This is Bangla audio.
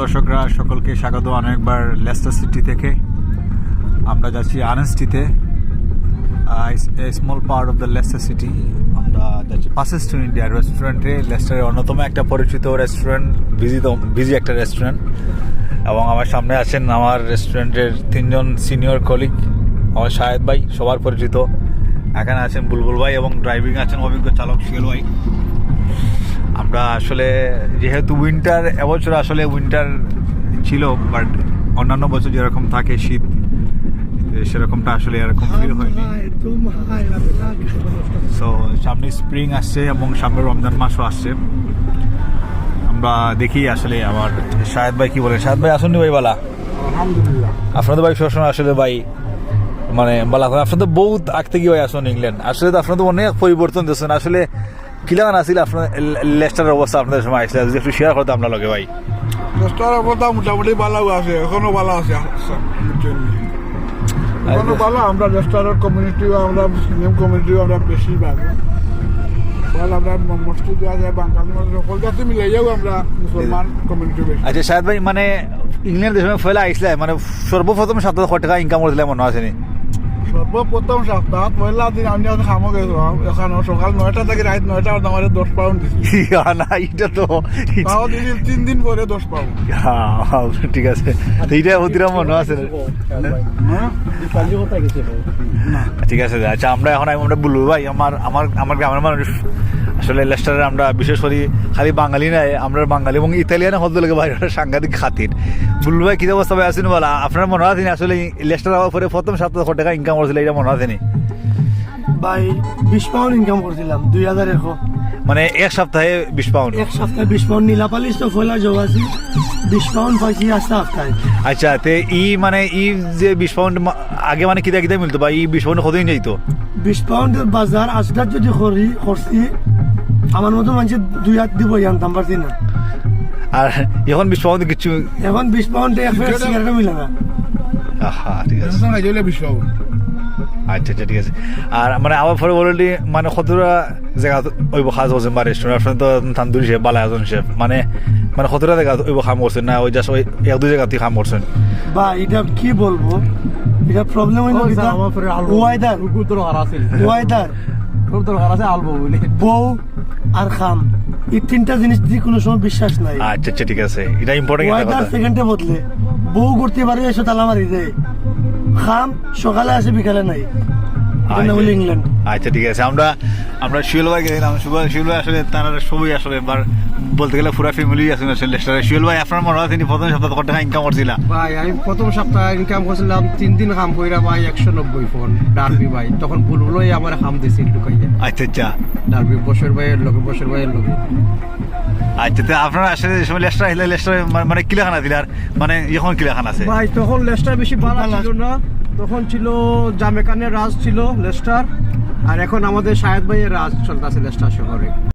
দর্শকরা, সকলকে স্বাগত অনেকবার লেস্টার সিটি থেকে। আমরা যাচ্ছি আনেস্টিতে small part of the Leicester city. আমরা যাচ্ছি পাসেস টু ইন্ডিয়া রেস্টুরেন্টে। লেস্টারের অন্যতম একটা পরিচিত রেস্টুরেন্ট, বিজি বিজি একটা রেস্টুরেন্ট। এবং আমার সামনে আছেন আমার রেস্টুরেন্টের তিনজন সিনিয়র কলিগ, আমার শাহেদ ভাই, সবার পরিচিত। এখানে আছেন বুলবুল ভাই এবং ড্রাইভিং আছেন অভিজ্ঞ চালক শিয়াল ভাই। আমরা আসলে যেহেতু উইন্টার এবছর আসলে উইন্টার ছিল বাট অন্যান্য বছর যেরকম থাকে শীত সেরকমটা আসলে এরকম ফিল হয়নি। সো সামনে স্প্রিং আসছে এবং সামনে রমজান মাসও আসছে। আমরা দেখি আসলে আমার শাহেদ ভাই কি বলে। শাহেদ ভাই আসুন ভাই বালা। আপনাদের ভাই সবসময় আসলে ভাই মানে বলা তো বহুত আগ থেকে ভাই আসুন ইংল্যান্ড? আসলে তো আপনার তো অনেক পরিবর্তন দিচ্ছেন আসলে কিলাগান আসলে আপনার লেস্টারের অবস্থা আপনাদের সময় আসলে? যদি একটু শেয়ার করতে আপনার লগে ভাই। দশটার অবস্থা মোটামুটি ভালো আছে এখনও ভালো আছে এখনও ভালো আমরা রেস্টুরেন্ট কমিউনিটিও আমরা মুসলিম কমিউনিটিও আমরা বেশি ভালো। ভালো আমরা মসজিদ আছে বাঙালি মানুষ সকল জাতি মিলাইয়াও আমরা মুসলমান কমিউনিটি বেশি। আচ্ছা শাহেদ ভাই মানে ইংল্যান্ড দেশের ফেলে আইসলে মানে সর্বপ্রথম সাত হাজার টাকা ইনকাম করছিলে মনে আছে নি? সর্বপ্রথম সপ্তাহ পয়লা দিন আমি যখন খামো গেছিলাম এখানে সকাল নয়টা থেকে রাত নয়টা আমার দশ পাউন্ড না এটা তো তাও দিদি তিন দিন পরে দশ পাউন্ড হ্যাঁ, ঠিক আছে। এইটা অতিরা মনে আছে। ঠিক আছে আচ্ছা আমরা এখন আমরা বলব ভাই আমার আমার আমার গ্রামের মানুষ আসলে লেস্টারের আমরা বিশেষ করে খালি বাঙালি নাই আমরা বাঙালি এবং ইতালিয়ান হল লাগে ওরা সাংঘাতিক খাতির। বুলবু ভাই কি অবস্থা ভাই আসেন বলা? আপনার মনে আছে আসলে লেস্টার হওয়ার পরে প্রথম সাত লক্ষ টাকা ইনকাম করছিল এটা মনে আছে ভাই বিশ পাউন্ড ইনকাম করছিলাম দুই হাজার এশ মানে এক সপ্তাহে বিশ পাউন্ড। এক সপ্তাহে বিশ পাউন্ড নীলাপালিশ তো ফয়লা যোগাছি বিশ পাউন্ড পাইছি আসতে সপ্তাহে। আচ্ছা তে ই মানে ই যে বিশ পাউন্ড আগে মানে কিতা কিতা মিলতো বা ই বিশ পাউন্ড কতদিন যাইতো? বিশ পাউন্ডের বাজার আজকাল যদি করি করছি আমার মতো মানুষের দুই হাত দিব জানতাম পারছি না। আর এখন বিশ পাউন্ড কিছু এখন বিশ পাউন্ডে এক প্যাকেট সিগারেটও মিলে না। আহা ঠিক আছে। বিশ পাউন্ড। আচ্ছা আচ্ছা ঠিক আছে। আর মানে আমার অলরেডি মানে কতটা জায়গা ওইব খাজ করছেন বা রেস্টুরেন্ট আপনার তো তান্দুরি শেফ বালা এজন শেফ। মানে মানে কতটা জায়গা ওইব খাম করছেন না ওই জাস্ট ওই এক দুই জায়গাতেই খাম করছেন বা এটা কি বলব? এটা প্রবলেম হইল ওয়াইদার। ওয়াইদার। বউ আর খাম। এই তিনটা জিনিস দিয়ে কোনো সময় বিশ্বাস নাই। আচ্ছা আচ্ছা ঠিক আছে। এটা ইম্পর্টেন্ট একটা কথা। সেকেন্ডে বদলে। বউ করতে পারে এসে তালা মারি দেয়। খাম সকালে আসে বিকালে নাই। ইংল্যান্ড। আচ্ছা ঠিক আছে। আমরা আমরা শিউল ভাই গেছিলাম শিউল শিউল ভাই আসলে তারা সবই আসলে এবার বলতে গেলে পুরা ফ্যামিলি আছে আসলে লেস্টারে শিউল ভাই আপনার মনে হয় তিনি প্রথম সপ্তাহ কত টাকা ইনকাম করছিলাম ভাই আমি প্রথম সপ্তাহে ইনকাম করছিলাম তিন দিন কাম কইরা ভাই একশো নব্বই ফোন ডারবি ভাই। তখন আমার কাম ঢুকাইয়া আচ্ছা আচ্ছা। ডারবি বসের ভাইয়ের ভাইয়ের আচ্ছা তো আপনারা আসলে সময় লেস্টার লেস্টার মানে কিলাখানা দিলে আর মানে এখন কিলাখানা আছে? ভাই তখন লেস্টার বেশি ভালো ছিল না। তখন ছিল জামেকানের রাজ ছিল লেস্টার, আর এখন আমাদের শাহেদ ভাইয়ের রাজ চলতেছে লেস্টার শহরে।